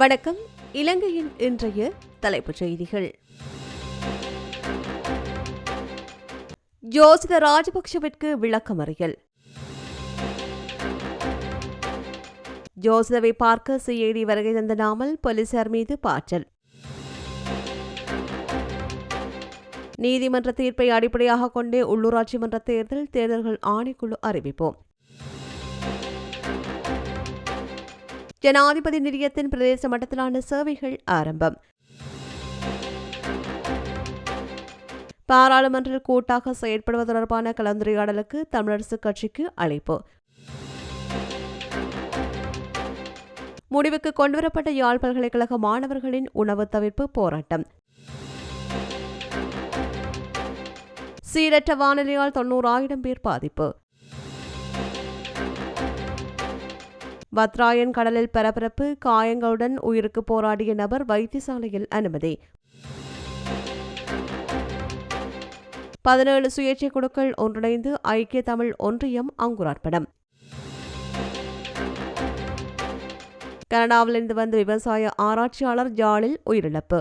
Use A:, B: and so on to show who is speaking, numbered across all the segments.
A: வணக்கம். இலங்கையின் இன்றைய தலைப்புச் செய்திகள். ஜோசித ராஜபக்ஷவிற்கு விளக்கமறியல். ஜோசிதவை பார்க்க சிஐடி வருகை தந்த நாமல் போலீசார் மீது பாற்றல் நீதிமன்ற தீர்ப்பை அடிப்படையாக கொண்டே உள்ளூராட்சி மன்ற தேர்தல் தேர்தல்கள் ஆணைக்குழு அறிவிப்போம் ஜனாதிபதி நிலையத்தின் பிரதேச மட்டத்திலான சேவைகள் ஆரம்பம். பாராளுமன்றில் கூட்டாக செயற்படுவது தொடர்பான கலந்துரையாடலுக்கு தமிழரசுக் கட்சிக்கு அழைப்பு. முடிவுக்கு கொண்டுவரப்பட்ட யாழ் பல்கலைக்கழக மாணவர்களின் உணவு தவிர்ப்பு போராட்டம். சீரற்ற வானிலையால் தொன்னூறாயிரம் பேர் பாதிப்பு. பத்ராயன் கடலில் பரபரப்பு காயங்களுடன் உயிருக்கு போராடிய நபர் வைத்தியசாலையில் அனுமதி. பதினேழு சுயேட்சை குழுக்கள் ஒன்றிணைந்து ஐக்கிய தமிழ் ஒன்றியம் அங்குரார்ப்பணம். கனடாவிலிருந்து வந்த விவசாய ஆராய்ச்சியாளர் ஜாலில் உயிரிழப்பு.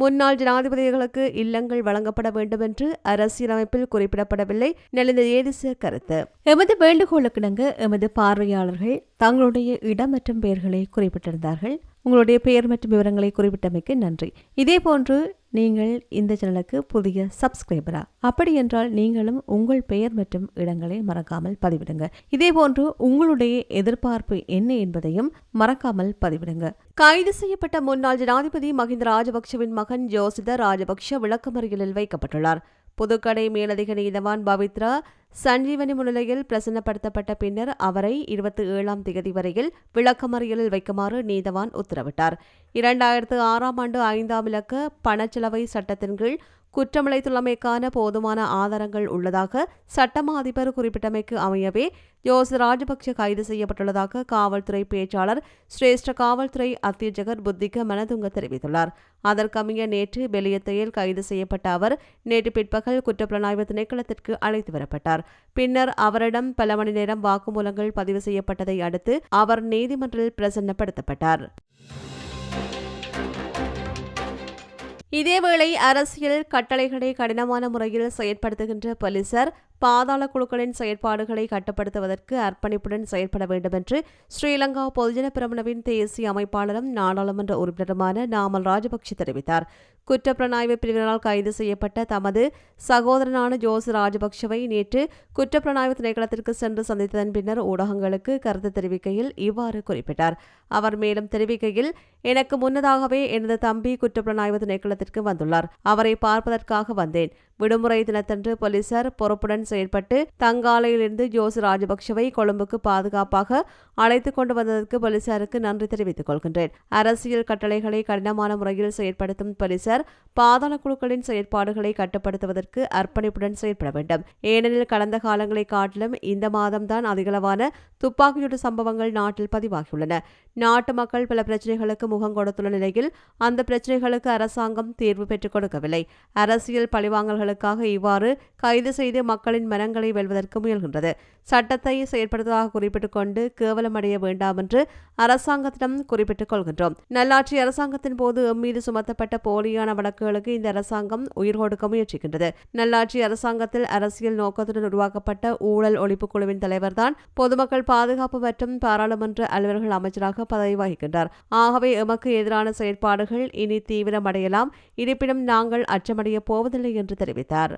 A: முன்னாள் ஜனாதிபதிகளுக்கு இல்லங்கள் வழங்கப்பட வேண்டும் என்று அரசியலமைப்பில் குறிப்பிடப்படவில்லை. நலிந்த ஏதிச கருத்து. எமது வேண்டுகோளுக்கிணங்க எமது பார்வையாளர்கள் தங்களுடைய இடம் மற்றும் பெயர்களை குறிப்பிட்டிருந்தார்கள். உங்களுடைய பெயர் மற்றும் விவரங்களை குறிப்பிட்டமைக்கு நன்றி. இதேபோன்று நீங்கள் இந்த சேனலுக்கு புதிய சப்ஸ்கிரைபரா? அப்படி என்றால் நீங்களும் உங்கள் பெயர் மற்றும் இடங்களை மறக்காமல் பதிவிடுங்க. இதேபோன்று உங்களுடைய எதிர்பார்ப்பு என்ன என்பதையும் மறக்காமல் பதிவிடுங்க. கைது செய்யப்பட்ட முன்னாள் ஜனாதிபதி மஹிந்த ராஜபக்சவின் மகன் ஜோசித ராஜபக்ஷ விளக்கமறியலில் வைக்கப்பட்டுள்ளார். புதுக்கடை மேலதிக நீதவான் பவித்ரா சஞ்சீவனி முன்னிலையில் பிரசன்னப்படுத்தப்பட்ட பின்னர் அவரை இருபத்தி ஏழாம் தேதி வரையில் விளக்கமறியலில் வைக்குமாறு நீதவான் உத்தரவிட்டார். இரண்டாயிரத்து ஆறாம் ஆண்டு ஐந்தாம் இலக்க பணச்செலவை சட்டத்தின் கீழ் குற்றமிழைத்துள்ளமைக்கான போதுமான ஆதாரங்கள் உள்ளதாக சட்டமா அதிபர் குறிப்பிட்டமைக்கு அமையவே ஜோஸ் ராஜபக்ஷ கைது செய்யப்பட்டுள்ளதாக காவல்துறை பேச்சாளர் சிரேஷ்ட காவல்துறை அத்தியட்சகர் புத்திக மனதுங்க தெரிவித்துள்ளார். அதற்கமைய நேற்று பெலியத்தையில் கைது செய்யப்பட்ட அவர் நேற்று பிற்பகல் குற்றப்புலனாய்வு திணைக்களத்திற்கு அழைத்து வரப்பட்டார். பின்னர் அவரிடம் பல மணி நேரம் வாக்குமூலங்கள் பதிவு செய்யப்பட்டதை அடுத்து அவர் நீதிமன்றில் பிரசன்னப்படுத்தப்பட்டார். இதேவேளை அரசியல் கட்டளைகளை கடினமான முறையில் செயற்படுத்துகின்ற போலீசார் பாதாள குழுக்களின் செயற்பாடுகளை கட்டுப்படுத்துவதற்கு அர்ப்பணிப்புடன் செயற்பட வேண்டும் என்று ஸ்ரீலங்கா பொதுஜன பிரமணவின் தேசிய அமைப்பாளரும் நாடாளுமன்ற உறுப்பினருமான நாமல் ராஜபக்ஷ தெரிவித்தார். குற்றப்புலனாய்வு பிரிவினரால் கைது செய்யப்பட்ட தமது சகோதரனான ஜோஸ் ராஜபக்ஷவை நேற்று குற்றப்புலனாய்வு திணைக்களத்திற்கு சென்று சந்தித்ததன் பின்னர் ஊடகங்களுக்கு கருத்து தெரிவிக்கையில் இவ்வாறு குறிப்பிட்டார். அவர் மேலும் தெரிவிக்கையில் எனக்கு முன்னதாகவே எனது தம்பி குற்றப்புலனாய்வு திணைக்களத்திற்கு வந்துள்ளார். அவரை பார்ப்பதற்காக வந்தேன். விடுமுறை தினத்தன்று போலீசார் பொறுப்புடன் செயல்பட்டு தங்காலையிலிருந்து ஜோஸ் ராஜபக்ஷவை கொழும்புக்கு பாதுகாப்பாக அழைத்துக் கொண்டு வந்ததற்கு போலீசாருக்கு நன்றி தெரிவித்துக் கொள்கின்றேன். அரசியல் கட்டளைகளை கடினமான முறையில் செயற்படுத்தும் போலீசார் பாதாள குழுக்களின் செயற்பாடுகளை கட்டுப்படுத்துவதற்கு அர்ப்பணிப்புடன் செயற்பட வேண்டும். ஏனெனில் கடந்த காலங்களை காட்டிலும் இந்த மாதம்தான் அதிகளவான துப்பாக்கியுடு சம்பவங்கள் நாட்டில் பதிவாகியுள்ளன. நாட்டு மக்கள் பல பிரச்சனைகளுக்கு முகம் கொடுத்துள்ள நிலையில் அந்த பிரச்சனைகளுக்கு அரசாங்கம் தீர்வு பெற்றுக் கொடுக்கவில்லை. அரசியல் பழிவாங்கல்களுக்காக இவ்வாறு கைது செய்து மக்களின் மனங்களை வெல்வதற்கு முயல்கின்றது. சட்டத்தை செயற்படுத்துவதாக குறிப்பிட்டுக் கொண்டு கேவலமடைய வேண்டாம் என்று அரசாங்கத்திடம் குறிப்பிட்டுக் கொள்கின்றோம். நல்லாட்சி அரசாங்கத்தின் போது எம்மீது சுமத்தப்பட்ட போலியான வழக்குகளுக்கு இந்த அரசாங்கம் உயிர் கொடுக்க முயற்சிக்கின்றது. நல்லாட்சி அரசாங்கத்தில் அரசியல் நோக்கத்துடன் உருவாக்கப்பட்ட ஊழல் ஒழிப்பு குழுவின் தலைவர்தான் பொதுமக்கள் பாதுகாப்பு மற்றும் பாராளுமன்ற அலுவலர்கள் அமைச்சராக பதவி வகிக்கின்றார். ஆகவே எமக்கு எதிரான செயற்பாடுகள் இனி தீவிரமடையலாம். இருப்பினும் நாங்கள் அச்சமடைய போவதில்லை என்று தெரிவித்தார்.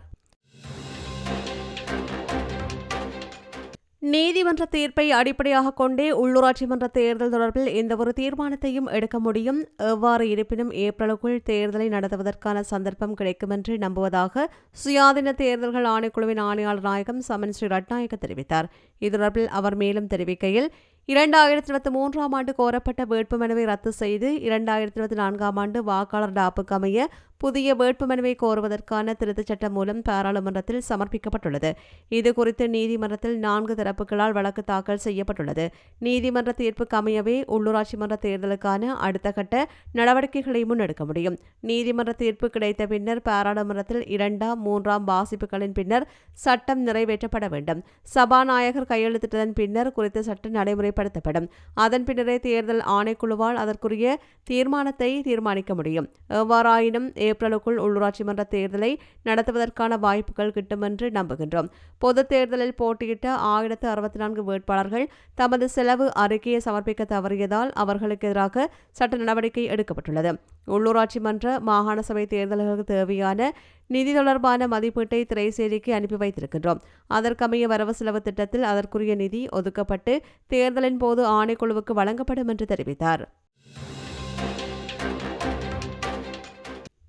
A: நீதிமன்ற தீர்ப்பை அடிப்படையாக கொண்டே உள்ளூராட்சி மன்ற தேர்தல் தொடர்பில் எந்தவொரு தீர்மானத்தையும் எடுக்க முடியும். எவ்வாறு இருப்பினும் ஏப்ரலுக்குள் தேர்தலை நடத்துவதற்கான சந்தர்ப்பம் கிடைக்கும் என்று நம்புவதாக சுயாதீன தேர்தல்கள் ஆணைக்குழுவின் ஆணையாளர் நாயகம் சமன் ஸ்ரீ ரட்நாயக்க தெரிவித்தார். இது தொடர்பில் அவர் மேலும் தெரிவிக்கையில் இரண்டாயிரத்தி இருபத்தி மூன்றாம் ஆண்டு கோரப்பட்ட வேட்புமனுவை ரத்து செய்து இரண்டாயிரத்தி இருபத்தி நான்காம் ஆண்டு வாக்காளர் டாப்புக்கு அமைய புதிய வேட்புமனுவை கோருவதற்கான திருத்தச் சட்டம் மூலம் பாராளுமன்றத்தில் சமர்ப்பிக்கப்பட்டுள்ளது. இது குறித்து நீதிமன்றத்தில் நான்கு தரப்புகளால் வழக்கு தாக்கல் செய்யப்பட்டுள்ளது. நீதிமன்ற தீர்ப்புக்கு அமையவே உள்ளூராட்சி மன்ற தேர்தலுக்கான அடுத்த கட்ட நடவடிக்கைகளை முன்னெடுக்க முடியும். நீதிமன்ற தீர்ப்பு கிடைத்த பின்னர் பாராளுமன்றத்தில் இரண்டாம் மூன்றாம் வாசிப்புகளின் பின்னர் சட்டம் நிறைவேற்றப்பட வேண்டும். சபாநாயகர் கையெழுத்திட்டதன் பின்னர் குறித்த சட்டம் நடைமுறைப்படுத்தப்படும். அதன் பின்னரே தேர்தல் ஆணைக்குழுவால் அதற்குரிய தீர்மானத்தை தீர்மானிக்க முடியும். எவ்வாறாயினும் ஏப்ரலுக்குள் உள்ளூராட்சி மன்ற தேர்தலை நடத்துவதற்கான வாய்ப்புகள் கிட்டும் என்று நம்புகின்றோம். பொதுத் தேர்தலில் போட்டியிட்ட ஆயிரத்து அறுபத்தி நான்கு வேட்பாளர்கள் தமது செலவு அறிக்கையை சமர்ப்பிக்க தவறியதால் அவர்களுக்கு எதிராக சட்ட நடவடிக்கை எடுக்கப்பட்டுள்ளது. உள்ளூராட்சி மன்ற மாகாண சபை தேர்தல்களுக்கு தேவையான நிதி தொடர்பான மதிப்பீட்டை திரைசேரிக்கு அனுப்பி வைத்திருக்கின்றோம். அதற்கமைய வரவு செலவு திட்டத்தில் அதற்குரிய நிதி ஒதுக்கப்பட்டு தேர்தலின் போது ஆணைக்குழுவுக்கு வழங்கப்படும் என்று தெரிவித்தார்.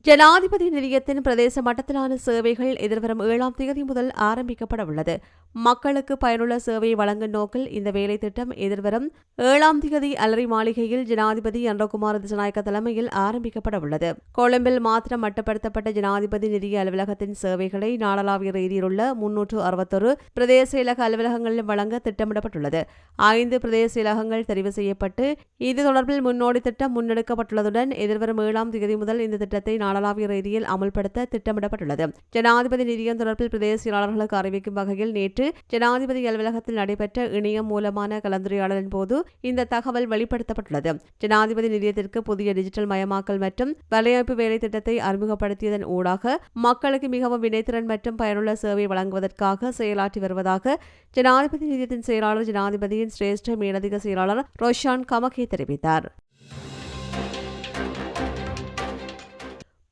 A: ஜனாதிபதி நிலையத்தின் பிரதேச மட்டத்திலான சேவைகள் எதிர்வரும் ஏழாம் தேதி முதல் ஆரம்பிக்கப்பட உள்ளது. மக்களுக்கு பயனுள்ள சேவையை வழங்கும் நோக்கில் இந்த வேலை திட்டம் எதிர்வரும் ஏழாம் தேதி அலரி மாளிகையில் ஜனாதிபதி அன்றகுமார் திசநாயக்க தலைமையில் ஆரம்பிக்கப்பட உள்ளது. கொழும்பில் மாத்திரம் மட்டுப்படுத்தப்பட்ட ஜனாதிபதி நிதிய அலுவலகத்தின் சேவைகளை நாடளாவிய ரீதியில் உள்ள முன்னூற்று அறுபத்தொரு பிரதேச இலக அலுவலகங்களில் வழங்க திட்டமிடப்பட்டுள்ளது. ஐந்து பிரதேச இலகங்கள் தெரிவு செய்யப்பட்டு இது தொடர்பில் முன்னோடி திட்டம் முன்னெடுக்கப்பட்டுள்ளதுடன் எதிர்வரும் ஏழாம் தேதி முதல் இந்த திட்டத்தை நாடளாவிய ரீதியில் அமல்படுத்த திட்டமிடப்பட்டுள்ளது. ஜனாதிபதி நிதியம் தொடர்பில் பிரதேச செயலாளர்களுக்கு அறிவிக்கும் வகையில் நேற்று ஜனாதிபதி அலுவலகத்தில் நடைபெற்ற இணையம் மூலமான கலந்துரையாடலின் போது இந்த தகவல் வெளிப்படுத்தப்பட்டுள்ளது. ஜனாதிபதி நிதியத்திற்கு புதிய டிஜிட்டல் மயமாக்கல் மற்றும் வலையமைப்பு வேலை திட்டத்தை அறிமுகப்படுத்தியதன் ஊடாக மக்களுக்கு மிகவும் வினைத்திறன் மற்றும் பயனுள்ள சேவை வழங்குவதற்காக செயலாற்றி வருவதாக ஜனாதிபதி நிதியத்தின் செயலாளர் ஜனாதிபதியின் சிரேஷ்ட மேலதிக செயலாளர் ரோஷான் கமகே தெரிவித்தார்.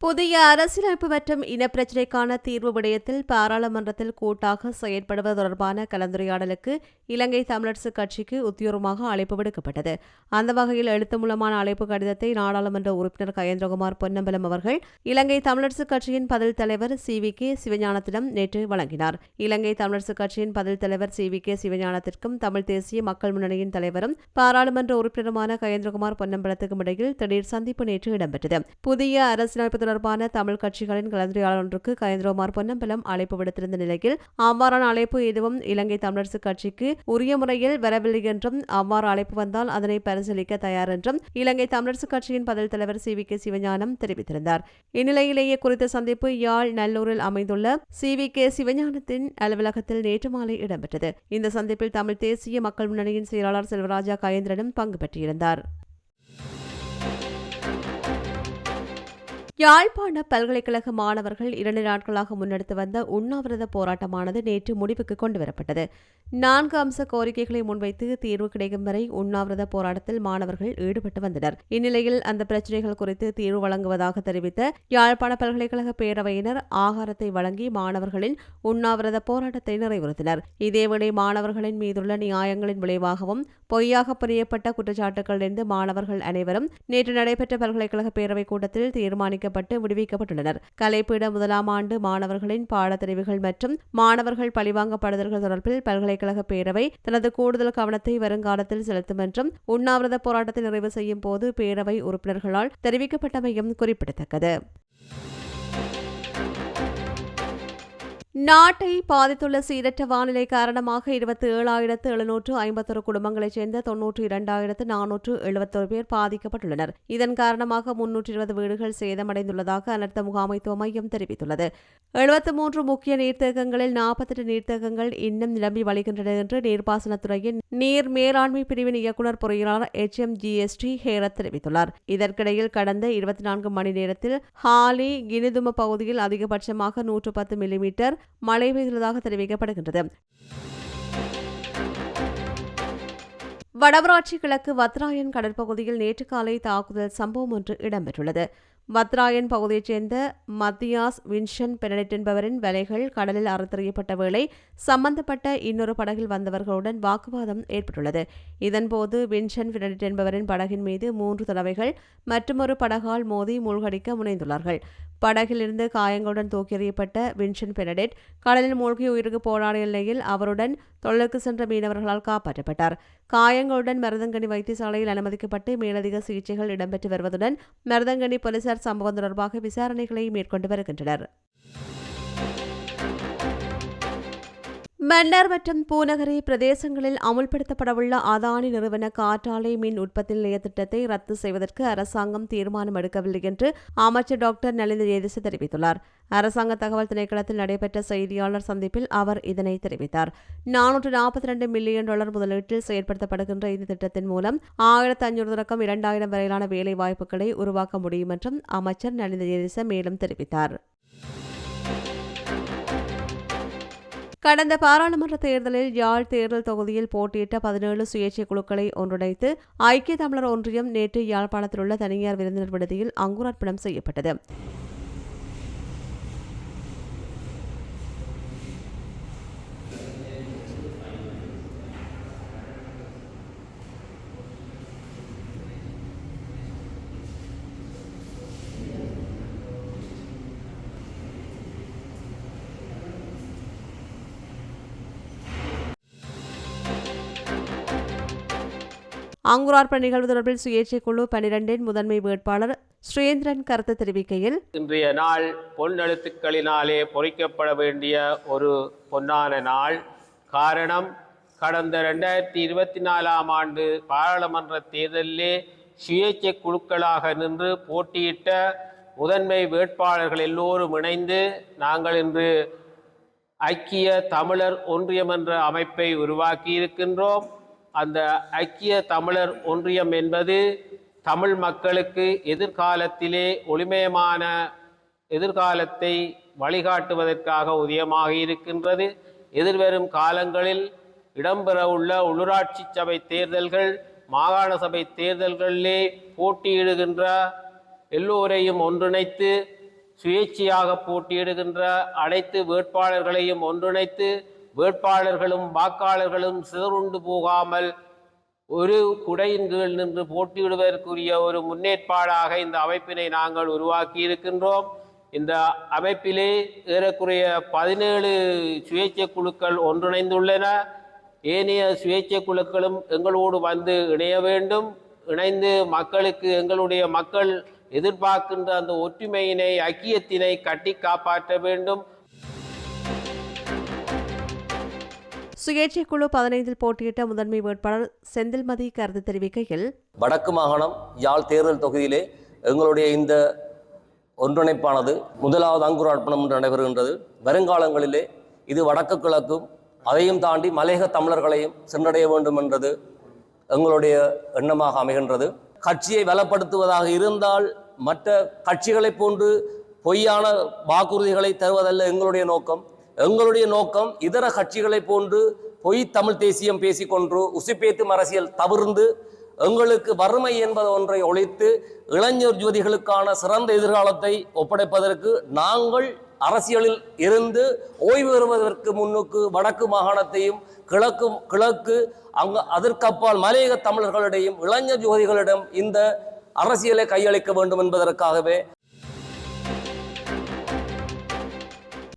A: புதிய அரசியலமைப்பு மற்றும் இனப்பிரச்சினைக்கான தீர்வு விடயத்தில் பாராளுமன்றத்தில் கூட்டாக செயற்படுவது தொடர்பான கலந்துரையாடலுக்கு இலங்கை தமிழரசு கட்சிக்கு உத்தியோகமாக அழைப்பு விடுக்கப்பட்டது. அந்த வகையில் எழுத்து மூலமான அழைப்பு கடிதத்தை நாடாளுமன்ற உறுப்பினர் கயேந்திரகுமார் பொன்னம்பலம் அவர்கள் இலங்கை தமிழரசு கட்சியின் பதில் தலைவர் சி. வி. கே. சிவஞானத்திடம் நேற்று வழங்கினார். இலங்கை தமிழரசு கட்சியின் பதில் தலைவர் சி. வி. கே. சிவஞானத்திற்கும் தமிழ் தேசிய மக்கள் முன்னணியின் தலைவரும் பாராளுமன்ற உறுப்பினருமான கயேந்திரகுமார் பொன்னம்பலத்துக்கும் இடையில் திடீர் சந்திப்பு நேற்று இடம்பெற்றது. புதிய அரசியலமைப்பு தொடர்பான தமிழ் கட்சிகளின் கலந்துரையாடல் ஒன்றுக்கு பொன்னம்பலம் அழைப்பு விடுத்திருந்த நிலையில் அவ்வாறான அழைப்பு எதுவும் இலங்கை தமிழரசு கட்சிக்கு உரிய முறையில் வரவில்லை என்றும் அவ்வாறு அழைப்பு வந்தால் அதனை பரிசீலிக்க தயார் என்றும் இலங்கை தமிழரசு கட்சியின் பதில் தலைவர் சி. வி. கே. சிவஞானம் தெரிவித்திருந்தார். இந்நிலையிலேயே குறித்த சந்திப்பு யாழ் நல்லூரில் அமைந்துள்ள சி. வி. கே. சிவஞானத்தின் அலுவலகத்தில் நேற்று மாலை இடம்பெற்றது. இந்த சந்திப்பில் தமிழ் தேசிய மக்கள் முன்னணியின் செயலாளர் செல்வராஜா கயேந்திரனும் பங்கு பெற்றிருந்தார். யாழ்ப்பாண பல்கலைக்கழக மாணவர்கள் இரண்டு நாட்களாக முன்னெடுத்து வந்த உண்ணாவிரத போராட்டமானது நேற்று முடிவுக்கு கொண்டுவரப்பட்டது. நான்கு அம்ச கோரிக்கைகளை முன்வைத்து தீர்வு கிடைக்கும் வரை உண்ணாவிரத போராட்டத்தில் மாணவர்கள் ஈடுபட்டு வந்தனர். இந்நிலையில் அந்த பிரச்சினைகள் குறித்து தீர்வு வழங்குவதாக தெரிவித்த யாழ்ப்பாண பல்கலைக்கழக பேரவையினர் ஆகாரத்தை வழங்கி மாணவர்களின் உண்ணாவிரத போராட்டத்தை நிறைவுறுத்தினர். இதேவேளை மாணவர்களின் மீதுள்ள நியாயங்களின் விளைவாகவும் பொய்யாக புரியப்பட்ட குற்றச்சாட்டுகளிலிருந்து மாணவர்கள் அனைவரும் நேற்று நடைபெற்ற பல்கலைக்கழக பேரவைக் கூட்டத்தில் தீர்மானிக்க தீர்மானிக்கப்பட்டு விடுவிக்கப்பட்டுள்ளனர். கலைப்பீட முதலாம் ஆண்டு மாணவர்களின் பாடத்தெரிவுகள் மற்றும் மாணவர்கள் பழிவாங்கப்படுதல்கள் தொடர்பில் பல்கலைக்கழக பேரவை தனது கூடுதல் கவனத்தை வருங்காலத்தில் செலுத்தும் என்றும் உண்ணாவிரத போராட்டத்தை நிறைவு செய்யும் போது பேரவை உறுப்பினர்களால் தெரிவிக்கப்பட்டமையும் குறிப்பிடத்தக்கது. நாட்டை பாதித்துள்ள சீரற்ற வானிலை காரணமாக இருபத்தி ஏழாயிரத்து எழுநூற்று ஐம்பத்தொரு குடும்பங்களைச் சேர்ந்த தொன்னூற்று இரண்டாயிரத்து நானூற்று எழுபத்தொரு பேர் பாதிக்கப்பட்டுள்ளனர். இதன் காரணமாக முன்னூற்றி இருபது வீடுகள் சேதமடைந்துள்ளதாக அனர்த்த முகாமைத்துவ மையம் தெரிவித்துள்ளது. எழுபத்து மூன்று முக்கிய நீர்த்தேக்கங்களில் நாற்பத்தெட்டு நீர்த்தேக்கங்கள் இன்னும் நிரம்பி வழிகின்றன என்று நீர்ப்பாசனத்துறையின் நீர் மேலாண்மை பிரிவின் இயக்குநர் பொறியாளர் எச் எம் ஜிஎஸ்டி ஹேரத் தெரிவித்துள்ளார். இதற்கிடையில் கடந்த இருபத்தி நான்கு மணி நேரத்தில் ஹாலி கினிதும பகுதியில் அதிகபட்சமாக நூற்று பத்து மில்லிமீட்டர் மழை பெய்துள்ளதாக தெரிவிக்கப்படுகின்றது. வடமராட்சி கிழக்கு வத்ராயன் கடற்பகுதியில் நேற்று காலை தாக்குதல் சம்பவம் ஒன்று இடம்பெற்றுள்ளது. வத்ராயன் பகுதியைச் சேர்ந்த மத்தியாஸ் வின்ஷன் பெனடிட் என்பவரின் வலைகள் கடலில் அறுத்தறியப்பட்ட வேளை சம்பந்தப்பட்ட இன்னொரு படகில் வந்தவர்களுடன் வாக்குவாதம் ஏற்பட்டுள்ளது. இதன்போது வின்ஷன் பெனடிட் என்பவரின் படகின் மீது மூன்று தடவைகள் மற்றுமொரு படகால் மோதி மூழ்கடிக்க முனைந்துள்ளார்கள். படகிலிருந்து காயங்களுடன் தூக்கி எறியப்பட்ட வின்சன் பெனடெட் கடலில் மூழ்கி உயிருக்கு போராடிய நிலையில் அவருடன் தொழிலுக்கு சென்ற மீனவர்களால் காப்பாற்றப்பட்டார். காயங்களுடன் மருதங்கனி வைத்தியசாலையில் அனுமதிக்கப்பட்டு மேலதிக சிகிச்சைகள் இடம்பெற்று வருவதுடன் மருதங்கனி போலீசார் சம்பவம் தொடர்பாக விசாரணைகளை மேற்கொண்டு வருகின்றனர். மன்னார் மற்றும் பூநகரி பிரதேசங்களில் அமுல்படுத்தப்படவுள்ள அதானி நிறுவன காற்றாலை மின் உற்பத்தி நிலைய திட்டத்தை ரத்து செய்வதற்கு அரசாங்கம் தீர்மானம் எடுக்கவில்லை என்று அமைச்சர் டாக்டர் நலிந்த ஜெயதிச தெரிவித்துள்ளார். அரசாங்க தகவல் திணைக்களத்தில் நடைபெற்ற செய்தியாளர் சந்திப்பில் அவர் இதனை தெரிவித்தார். நானூற்று நாற்பத்தி ரெண்டு மில்லியன் டாலர் முதலீட்டில் செயற்படுத்தப்படுகின்ற இந்த திட்டத்தின் மூலம் ஆயிரத்து ஐநூறு தொடக்கம் இரண்டாயிரம் வரையிலான வேலை வாய்ப்புகளை உருவாக்க முடியும் என்றும் அமைச்சர் நலிந்த ஜெயதிச மேலும் தெரிவித்தார். கடந்த பாராளுமன்ற தேர்தலில் யாழ் தேர்தல் தொகுதியில் போட்டியிட்ட பதினேழு சுயேட்சை குழுக்களை ஒன்றிணைத்து ஐக்கிய தமிழர் ஒன்றியம் நேற்று யாழ்ப்பாணத்தில் உள்ள தனியார் விருந்தினர் விடுதியில் அங்குரார்ப்பணம் செய்யப்பட்டது. அங்குரார்ப்பண நிகழ்வு தொடர்பில் சுயேட்சை குழு பனிரெண்டின் முதன்மை வேட்பாளர் ஸ்ரீந்திரன் கருத்து தெரிவிக்கையில்
B: இன்றைய நாள் பொன் எழுத்துக்களினாலே பொறிக்கப்பட வேண்டிய ஒரு பொன்னான நாள். காரணம் கடந்த ரெண்டாயிரத்தி இருபத்தி நாலாம் ஆண்டு பாராளுமன்ற தேர்தலிலே சுயேட்சை குழுக்களாக நின்று போட்டியிட்ட முதன்மை வேட்பாளர்கள் எல்லோரும் இணைந்து நாங்கள் இன்று ஐக்கிய தமிழர் ஒன்றியம் என்ற அமைப்பை உருவாக்கி இருக்கின்றோம் அந்த ஐக்கிய தமிழர் ஒன்றியம் என்பது தமிழ் மக்களுக்கு எதிர்காலத்திலே ஒளிமயமான எதிர்காலத்தை வழிகாட்டுவதற்காக உதயமாக இருக்கின்றது. எதிர்வரும் காலங்களில் இடம்பெறவுள்ள உள்ளூராட்சி சபை தேர்தல்கள் மாகாண சபை தேர்தல்களிலே போட்டியிடுகின்ற எல்லோரையும் ஒன்றிணைத்து சுயேட்சையாக போட்டியிடுகின்ற அனைத்து வேட்பாளர்களையும் ஒன்றிணைத்து வேட்பாளர்களும் வாக்காளர்களும் சிதறுண்டு போகாமல் ஒரு குடையின் கீழ் நின்று போட்டியிடுவதற்குரிய ஒரு முன்னேற்பாடாக இந்த அமைப்பினை நாங்கள் உருவாக்கி இருக்கின்றோம். இந்த அமைப்பிலே ஏறக்குறைய பதினேழு சுயேட்சை குழுக்கள் ஒன்றிணைந்துள்ளன. ஏனைய சுயேட்சை குழுக்களும் எங்களோடு வந்து இணைய வேண்டும். இணைந்து மக்களுக்கு எங்களுடைய மக்கள் எதிர்பார்க்கின்ற அந்த ஒற்றுமையினை ஐக்கியத்தினை கட்டி காப்பாற்ற வேண்டும்.
A: சுயேட்சை குழு பதினைந்தில் போட்டியிட்ட முதன்மை வேட்பாளர் செந்தில்மதி கருத்து தெரிவிக்கையில்
C: வடக்கு மாகாணம் யாழ் தேர்தல் தொகுதியிலே எங்களுடைய இந்த ஒன்றிணைப்பானது முதலாவது அங்குரார்ப்பணம் என்று நடைபெறுகின்றது. வருங்காலங்களிலே இது வடக்கு கிழக்கும் அதையும் தாண்டி மலையக தமிழர்களையும் சென்றடைய வேண்டும் என்றது எங்களுடைய எண்ணமாக அமைகின்றது. கட்சியை பலப்படுத்துவதாக இருந்தால் மற்ற கட்சிகளைப் போன்று பொய்யான வாக்குறுதிகளை தருவதல்ல எங்களுடைய நோக்கம். எங்களுடைய நோக்கம் இதர கட்சிகளைப் போன்று பொய் தமிழ் தேசியம் பேசிக்கொண்டு உசுப்பேத்தும் அரசியல் தவிர்ந்து எங்களுக்கு வறுமை என்பது ஒன்றை ஒழித்து இளைஞர் ஜோதிகளுக்கான சிறந்த எதிர்காலத்தை ஒப்படைப்பதற்கு நாங்கள் அரசியலில் இருந்து ஓய்வு பெறுவதற்கு முன்னுக்கு வடக்கு மாகாணத்தையும் கிழக்கு கிழக்கு அங்கு அதற்கப்பால் மலையக தமிழர்களிடையும் இளைஞர் ஜோதிகளிடம் இந்த அரசியலை கையளிக்க வேண்டும் என்பதற்காகவே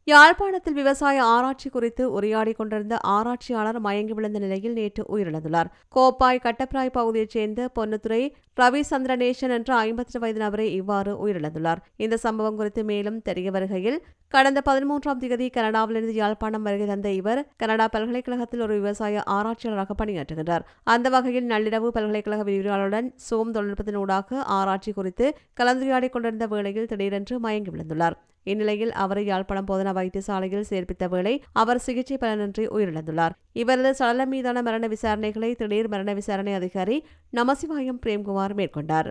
A: யாழ்ப்பாணத்தில் விவசாய ஆராய்ச்சி குறித்து உரையாடிக் கொண்டிருந்த ஆராய்ச்சியாளர் மயங்கி விழுந்த நிலையில் நேற்று உயிரிழந்துள்ளார். கோப்பாய் கட்டப்பிராய் பகுதியைச் சேர்ந்த பொன்னுத்துறை ரவி சந்திரநேசன் என்ற ஐம்பத்தி வயது நபரை இவ்வாறு உயிரிழந்துள்ளார். இந்த சம்பவம் குறித்து மேலும் தெரிய வருகையில் கடந்த பதிமூன்றாம் தேதி கனடாவிலிருந்து யாழ்ப்பாணம் வருகை தந்த இவர் கனடா பல்கலைக்கழகத்தில் ஒரு விவசாய ஆராய்ச்சியாளராக பணியாற்றுகின்றார். அந்த வகையில் நள்ளிரவு பல்கலைக்கழக விரிவாளருடன் சோம் தொழில்நுட்பத்தின் ஊடாக ஆராய்ச்சி குறித்து கலந்துரையாடிக் கொண்டிருந்த வேளையில் திடீரென்று மயங்கி விழுந்துள்ளார். இந்நிலையில் அவரை யாழ்ப்பாணம் போதனா வைத்தியசாலையில் சேர்ப்பித்த வேளை அவர் சிகிச்சை பலனின்றி உயிரிழந்துள்ளார். இவரது சடலம் மீதான மரண விசாரணைகளை திடீர் மரண விசாரணை அதிகாரி நமசிவாயம் பிரேம்குமார் மேற்கொண்டார்.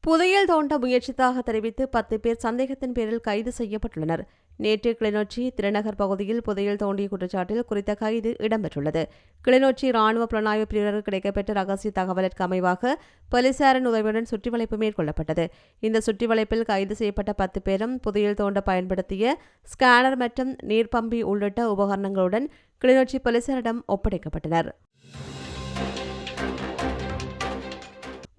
A: புதையல் தோண்ட முயற்சித்தாக தெரிவித்து பத்து பேர் சந்தேகத்தின் பேரில் கைது செய்யப்பட்டுள்ளனர். நேற்று கிளிநொச்சி திருநகர் பகுதியில் புதையல் தோண்டிய குற்றச்சாட்டில் குறித்த கைது இடம்பெற்றுள்ளது. கிளிநொச்சி ராணுவ புலனாய்வு பிரிவினருக்கு கிடைக்கப்பெற்ற ரகசிய தகவலுக்கு அமைவாக போலீசாரின் உதவியுடன் சுற்றிவளைப்பு மேற்கொள்ளப்பட்டது. இந்த சுற்றிவளைப்பில் கைது செய்யப்பட்ட பத்து பேரும் புதையல் தோண்ட பயன்படுத்திய ஸ்கேனர் மற்றும் நீர்ப்பம்பி உள்ளிட்ட உபகரணங்களுடன் கிளிநொச்சி போலீசாரிடம் ஒப்படைக்கப்பட்டனர்.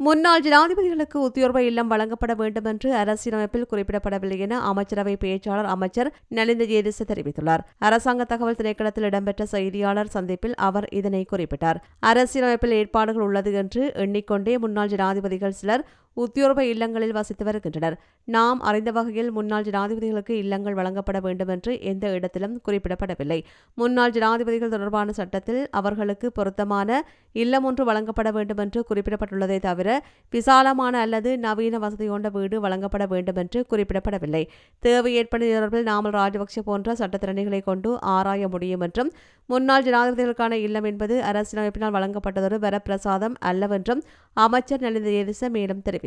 A: முன்னாள் ஜனாதிபதிகளுக்கு உத்தியோர்வ இல்லம் வழங்கப்பட வேண்டும் என்று அரசியலமைப்பில் குறிப்பிடப்படவில்லை என அமைச்சரவை பேச்சாளர் அமைச்சர் நலிந்த ஜேதிச தெரிவித்துள்ளார். அரசாங்க தகவல் திணைக்களத்தில் இடம்பெற்ற செய்தியாளர் சந்திப்பில் அவர் இதனை குறிப்பிட்டார். அரசியலமைப்பில் ஏற்பாடுகள் உள்ளது என்று எண்ணிக்கொண்டே முன்னாள் ஜனாதிபதிகள் சிலர் உத்தியோர்வ இல்லங்களில் வசித்து வருகின்றனர். நாம் அறிந்த வகையில் முன்னாள் ஜனாதிபதிகளுக்கு இல்லங்கள் வழங்கப்பட வேண்டும் என்று எந்த இடத்திலும் குறிப்பிடப்படவில்லை. முன்னாள் ஜனாதிபதிகள் தொடர்பான சட்டத்தில் அவர்களுக்கு பொருத்தமான இல்லம் ஒன்று வழங்கப்பட வேண்டும் என்று குறிப்பிடப்பட்டுள்ளதே தவிர விசாலமான அல்லது நவீன வசதி கொண்ட வீடு வழங்கப்பட வேண்டும் என்று குறிப்பிடப்படவில்லை. தேவை ஏற்படும் தொடர்பில் நாமல் ராஜபக்ஷ போன்ற சட்டத்திறனைகளை கொண்டு ஆராய முடியும் என்றும் முன்னாள் ஜனாதிபதிகளுக்கான இல்லம் என்பது அரசியலமைப்பினால் வழங்கப்பட்டதொரு வரப்பிரசாதம் அல்லவென்றும் அமைச்சர் நலிந்த எரிச மேலும்